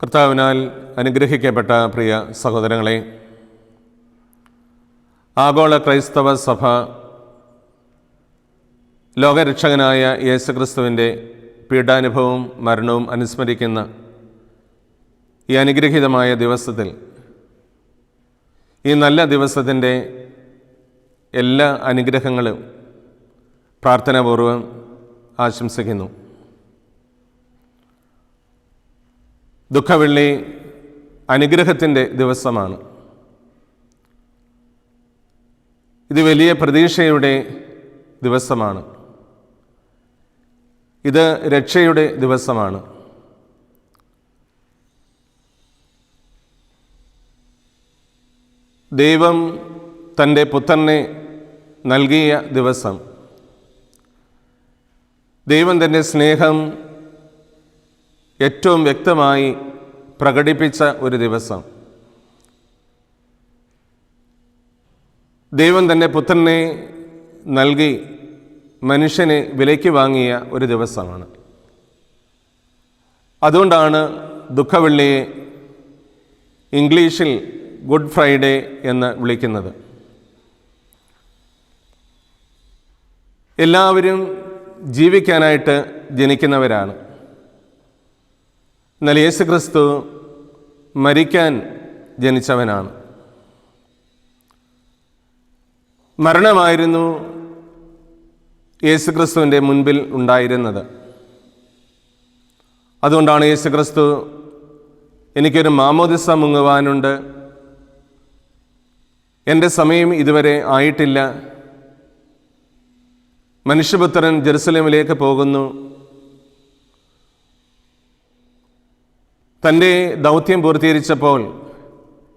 കർത്താവിനാൽ അനുഗ്രഹിക്കപ്പെട്ട പ്രിയ സഹോദരങ്ങളെ ആഗോള ക്രൈസ്തവ സഭ ലോകരക്ഷകനായ യേശുക്രിസ്തുവിന്റെ പീഡാനുഭവവും മരണവും അനുസ്മരിക്കുന്ന ഈ അനുഗ്രഹീതമായ ദിവസത്തിൽ ഈ നല്ല ദിവസത്തിന്റെ എല്ലാ അനുഗ്രഹങ്ങളും പ്രാർത്ഥനാപൂർവം ആശംസിക്കുന്നു. ദുഃഖവെള്ളി അനുഗ്രഹത്തിന്റെ ദിവസമാണ്. ഇത് വലിയ പ്രതീക്ഷയുടെ ദിവസമാണ്. ഇത് രക്ഷയുടെ ദിവസമാണ്. ദൈവം തന്റെ പുത്രനെ നൽകിയ ദിവസം. ദൈവം തന്റെ സ്നേഹം ഏറ്റവും വ്യക്തമായി പ്രകടിപ്പിച്ച ഒരു ദിവസം. ദൈവം തന്റെ പുത്രനെ നൽകി മനുഷ്യനെ വിലയ്ക്ക് വാങ്ങിയ ഒരു ദിവസമാണ്. അതുകൊണ്ടാണ് ദുഃഖവെള്ളിയെ ഇംഗ്ലീഷിൽ ഗുഡ് ഫ്രൈഡേ എന്ന് വിളിക്കുന്നത്. എല്ലാവരും ജീവിക്കാനായിട്ട് ജനിക്കുന്നവരാണ്. എന്നാൽ യേശു ക്രിസ്തു മരിക്കാൻ ജനിച്ചവനാണ്. മരണമായിരുന്നു യേശുക്രിസ്തുവിന്റെ മുൻപിൽ ഉണ്ടായിരുന്നത്. അതുകൊണ്ടാണ് യേശുക്രിസ്തു എനിക്കൊരു മാമോദിസ മുങ്ങുവാനുണ്ട്. എന്റെ സമയം ഇതുവരെ ആയിട്ടില്ല. മനുഷ്യപുത്രൻ ജെറുസലേമിലേക്ക് പോകുന്നു. തന്റെ ദൗത്യം പൂർത്തീകരിച്ചപ്പോൾ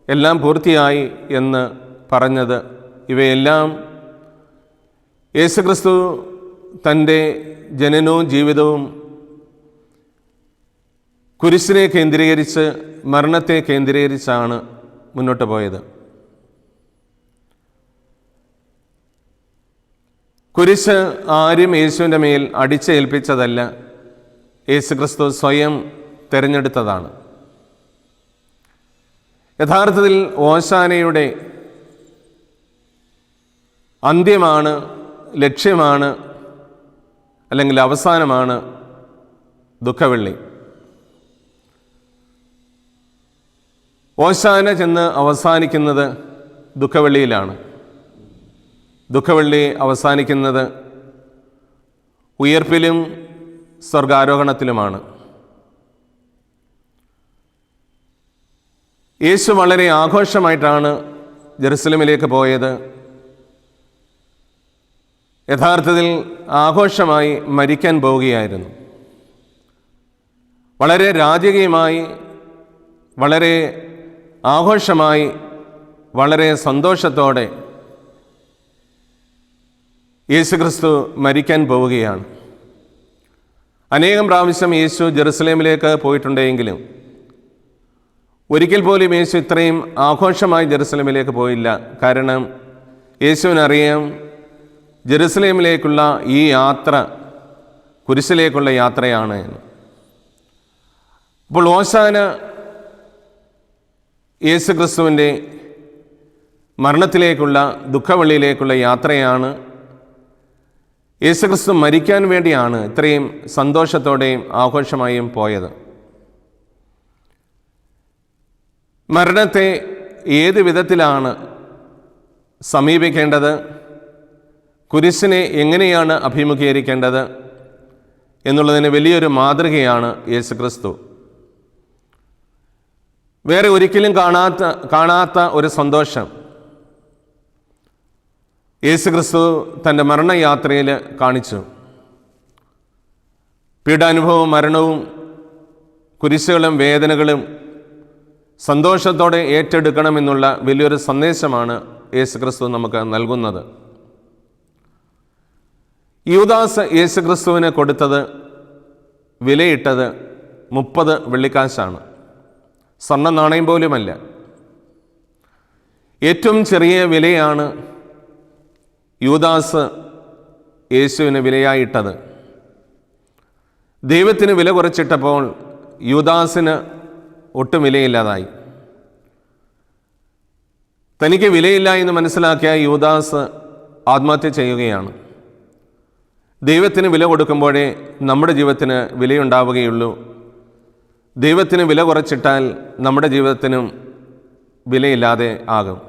എല്ലാം പൂർത്തിയായി എന്ന് പറഞ്ഞത് ഇവയെല്ലാം യേശുക്രിസ്തു തന്റെ ജനനവും ജീവിതവും കുരിശിനെ കേന്ദ്രീകരിച്ച് മരണത്തെ കേന്ദ്രീകരിച്ചാണ് മുന്നോട്ട് പോയത്. കുരിശ് ആരും യേശുവിന്റെ മേൽ അടിച്ചേൽപ്പിച്ചതല്ല. യേശുക്രിസ്തു സ്വയം തിരഞ്ഞെടുത്തതാണ്. യഥാർത്ഥത്തിൽ ഓശാനയുടെ അന്ത്യമാണ് ലക്ഷ്യമാണ് അല്ലെങ്കിൽ അവസാനമാണ് ദുഃഖവെള്ളി. ഓശാന ചെന്ന് അവസാനിക്കുന്നത് ദുഃഖവെള്ളിയിലാണ്. ദുഃഖവെള്ളി അവസാനിക്കുന്നത് ഉയർപ്പിലും സ്വർഗാരോഹണത്തിലുമാണ്. യേശു വളരെ ആഘോഷമായിട്ടാണ് ജെറുസലമിലേക്ക് പോയത്. യഥാർത്ഥത്തിൽ ആഘോഷമായി മരിക്കാൻ പോവുകയായിരുന്നു. വളരെ രാജകീയമായി വളരെ ആഘോഷമായി വളരെ സന്തോഷത്തോടെ യേശുക്രിസ്തു മരിക്കാൻ പോവുകയാണ്. അനേകം പ്രാവശ്യം യേശു ജെറുസലേമിലേക്ക് പോയിട്ടുണ്ടെങ്കിലും ഒരിക്കൽ പോലും യേശു ഇത്രയും ആഘോഷമായി ജെറുസലേമിലേക്ക് പോയില്ല. കാരണം യേശുവിനറിയാം ജെറുസലേമിലേക്കുള്ള ഈ യാത്ര കുരിശിലേക്കുള്ള യാത്രയാണ് എന്ന്. അപ്പോൾ ഓശാന യേശു ക്രിസ്തുവിന്റെ മരണത്തിലേക്കുള്ള ദുഃഖവള്ളിയിലേക്കുള്ള യാത്രയാണ്. യേശുക്രിസ്തു മരിക്കാൻ വേണ്ടിയാണ് ഇത്രയും സന്തോഷത്തോടെയും ആഘോഷമായും പോയത്. മരണത്തെ ഏത് വിധത്തിലാണ് സമീപിക്കേണ്ടത്? കുരിശിനെ എങ്ങനെയാണ് അഭിമുഖീകരിക്കേണ്ടത്? എന്നുള്ളതിന് വലിയൊരു മാതൃകയാണ് യേശുക്രിസ്തു. വേറെ ഒരിക്കലും കാണാത്ത കാണാത്ത ഒരു സന്തോഷം. യേശുക്രിസ്തു തന്റെ മരണയാത്രയിൽ കാണിച്ചു. പീഡാനുഭവവും മരണവും കുരിശുകളും വേദനകളും സന്തോഷത്തോടെ ഏറ്റെടുക്കണമെന്നുള്ള വലിയൊരു സന്ദേശമാണ് യേശുക്രിസ്തു നമുക്ക് നൽകുന്നത്. യൂദാസ് യേശുക്രിസ്തുവിന് കൊടുത്തത് വിലയിട്ടത് മുപ്പത് വെള്ളിക്കാശാണ്. സ്വർണ നാണയം പോലുമല്ല. ഏറ്റവും ചെറിയ വിലയാണ് യൂദാസ് യേശുവിന് വിലയായിട്ടത്. ദൈവത്തിന് വില കുറച്ചിട്ടപ്പോൾ യൂദാസിന് ഒട്ടും വിലയില്ലാതായി. തനിക്ക് വിലയില്ല എന്ന് മനസ്സിലാക്കിയ യുവദാസ് ആത്മഹത്യ ചെയ്യുകയാണ്. ദൈവത്തിന് വില കൊടുക്കുമ്പോഴേ നമ്മുടെ ജീവിതത്തിന് വിലയുണ്ടാവുകയുള്ളൂ. ദൈവത്തിന് വില കുറച്ചിട്ടാൽ നമ്മുടെ ജീവിതത്തിനും വിലയില്ലാതെ ആകും.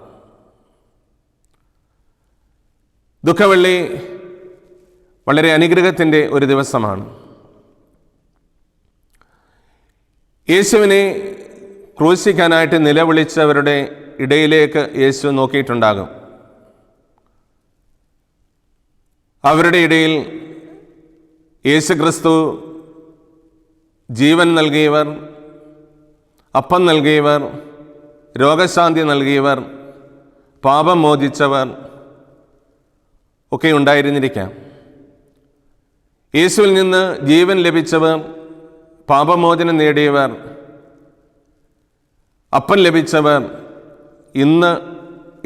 ദുഃഖവെള്ളി വളരെ അനുഗ്രഹത്തിന്റെ ഒരു ദിവസമാണ്. യേശുവിനെ ക്രൂശിക്കാനായിട്ട് നിലവിളിച്ചവരുടെ ഇടയിലേക്ക് യേശു നോക്കിയിട്ടുണ്ടാകും. അവരുടെ ഇടയിൽ യേശു ക്രിസ്തു ജീവൻ നൽകിയവർ അപ്പം നൽകിയവർ രോഗശാന്തി നൽകിയവർ പാപം മോചിച്ചവർ ഒക്കെ ഉണ്ടായിരുന്നിരിക്കാം. യേശുവിൽ നിന്ന് ജീവൻ ലഭിച്ചവർ പാപമോചനം നേടിയവർ അപ്പം ലഭിച്ചവർ ഇന്ന്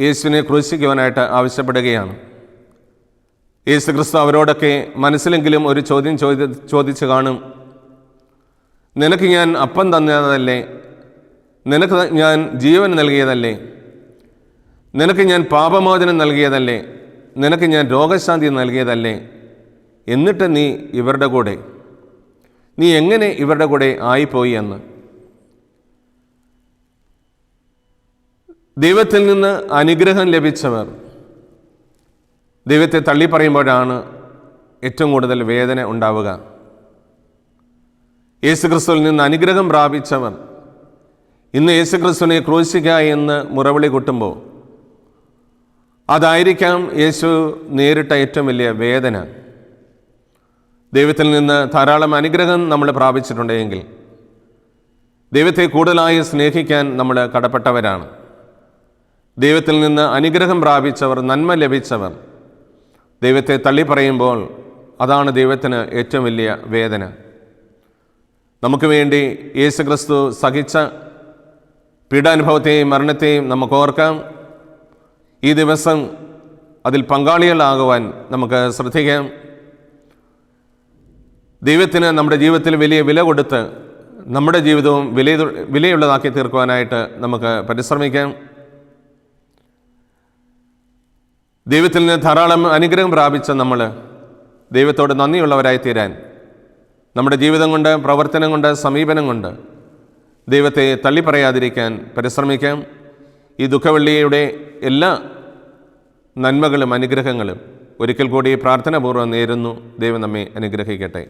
യേശുവിനെ ക്രൂശിക്കുവാനായിട്ട് ആവശ്യപ്പെടുകയാണ്. യേശു ക്രിസ്തു അവരോടൊക്കെ മനസ്സിലെങ്കിലും ഒരു ചോദ്യം ചോദി ചോദിച്ചു കാണും. നിനക്ക് ഞാൻ അപ്പം തന്നതല്ലേ? നിനക്ക് ഞാൻ ജീവൻ നൽകിയതല്ലേ? നിനക്ക് ഞാൻ പാപമോചനം നൽകിയതല്ലേ? നിനക്ക് ഞാൻ രോഗശാന്തി നൽകിയതല്ലേ? എന്നിട്ട് നീ ഇവരുടെ കൂടെ. നീ എങ്ങനെ ഇവരുടെ കൂടെ ആയിപ്പോയി എന്ന്? ദൈവത്തിൽ നിന്ന് അനുഗ്രഹം ലഭിച്ചവർ. ദൈവത്തെ തള്ളി പറയുമ്പോഴാണ് ഏറ്റവും കൂടുതൽ വേദന ഉണ്ടാവുക. യേശുക്രിസ്തുവിൽ നിന്ന് അനുഗ്രഹം പ്രാപിച്ചവർ. ഇന്ന് യേശുക്രിസ്തുവിനെ ക്രൂശിക്ക എന്ന് മുറവിളി കൂട്ടുമ്പോൾ അതായിരിക്കാം യേശു നേരിട്ട ഏറ്റവും വലിയ വേദന. ദൈവത്തിൽ നിന്ന് ധാരാളം അനുഗ്രഹം നമ്മൾ പ്രാപിച്ചിട്ടുണ്ടെങ്കിൽ ദൈവത്തെ കൂടുതലായി സ്നേഹിക്കാൻ നമ്മൾ കടപ്പെട്ടവരാണ്. ദൈവത്തിൽ നിന്ന് അനുഗ്രഹം പ്രാപിച്ചവർ നന്മ ലഭിച്ചവർ. ദൈവത്തെ തള്ളി പറയുമ്പോൾ അതാണ് ദൈവത്തിന് ഏറ്റവും വലിയ വേദന. നമുക്ക് വേണ്ടി യേശുക്രിസ്തു സഹിച്ച പീഡാനുഭവത്തെയും മരണത്തെയും നമുക്ക് ഓർക്കാം. ഈ ദിവസം അതിൽ പങ്കാളികളാകുവാൻ നമുക്ക് ശ്രദ്ധിക്കാം. ദൈവത്തിന് നമ്മുടെ ജീവിതത്തിൽ വലിയ വില കൊടുത്ത് നമ്മുടെ ജീവിതവും വില വിലയുള്ളതാക്കി തീർക്കുവാനായിട്ട് നമുക്ക് പരിശ്രമിക്കാം. ദൈവത്തിൽ നിന്ന് ധാരാളം അനുഗ്രഹം പ്രാപിച്ച നമ്മൾ ദൈവത്തോട് നന്ദിയുള്ളവരായി തീരാൻ നമ്മുടെ ജീവിതം കൊണ്ട് പ്രവർത്തനം കൊണ്ട് സമീപനം കൊണ്ട് ദൈവത്തെ തള്ളിപ്പറയാതിരിക്കാൻ പരിശ്രമിക്കാം. ഈ ദുഃഖവെള്ളിയുടെ എല്ലാ നന്മകളും അനുഗ്രഹങ്ങളും ഒരിക്കൽ കൂടി പ്രാർത്ഥനാപൂർവം നേരുന്നു. ദൈവം നമ്മെ അനുഗ്രഹിക്കട്ടെ.